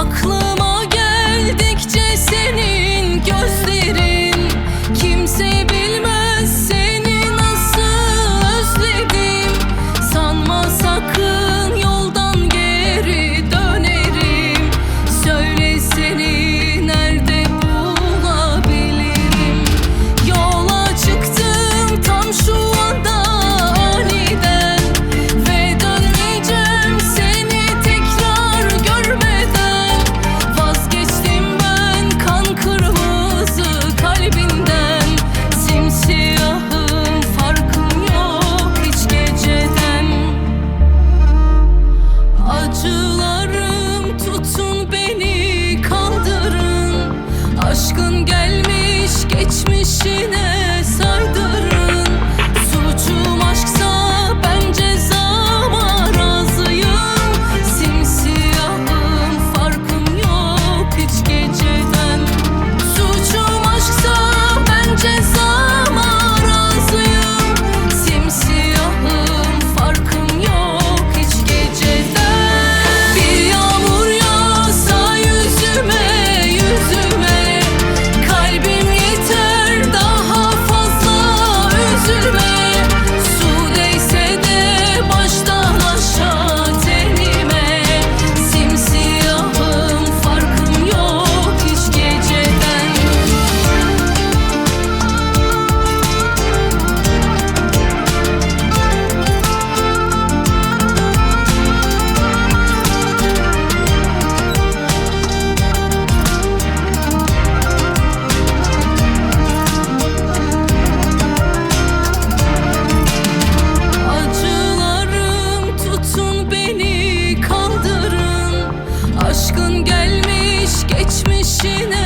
aklım aşkın gelmiş geçmişine Imagine